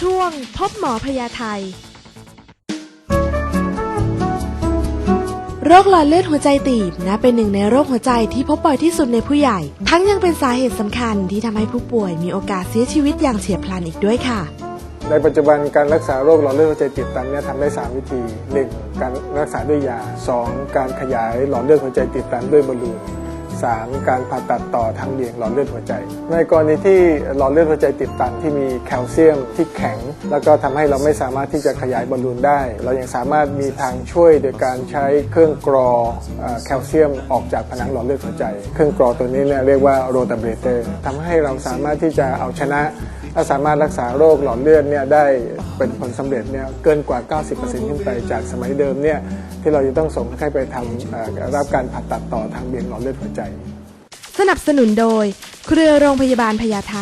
ช่วงพบหมอพยาไทย โรคหลอดเลือดหัวใจตีบนะเป็นหนึ่งในโรคหัวใจที่พบบ่อยที่สุดในผู้ใหญ่ ทั้งยังเป็นสาเหตุสำคัญที่ทำให้ผู้ป่วยมีโอกาสเสียชีวิตอย่างเฉียบพลันอีกด้วยค่ะ ในปัจจุบันการรักษาโรคหลอดเลือดหัวใจตีบตันเนี่ยทำได้ 3 วิธี 1. การรักษาด้วยยา 2. การขยายหลอดเลือดหัวใจตีบตันด้วยบอลลูน 3. การผ่าตัดต่อทางเบี่ยงหลอดเลือดหัวใจ ในกรณีที่หลอดเลือดหัวใจติดตันที่มีแคลเซียมที่แข็ง แล้วก็ทำให้เราไม่สามารถที่จะขยายบอลลูนได้ เรายังสามารถมีทางช่วยโดยการใช้เครื่องกรอแคลเซียมออกจากผนังหลอดเลือดหัวใจ เครื่องกรอตัวนี้เนี่ยเรียกว่าโรตาเบเตอร์ทำให้เราสามารถที่จะเอาชนะและสามารถรักษาโรคหลอดเลือดเนี่ยได้เป็นผลสำเร็จเนี่ยเกินกว่า 90%ขึ้นไปจากสมัยเดิมเนี่ยที่เราจะต้องส่งให้ไปทำเอ่อรับการผ่าตัดต่อทางเบี่ยงหลอดเลือดหัวใจ สนับสนุนโดย เครือโรงพยาบาลพญาไท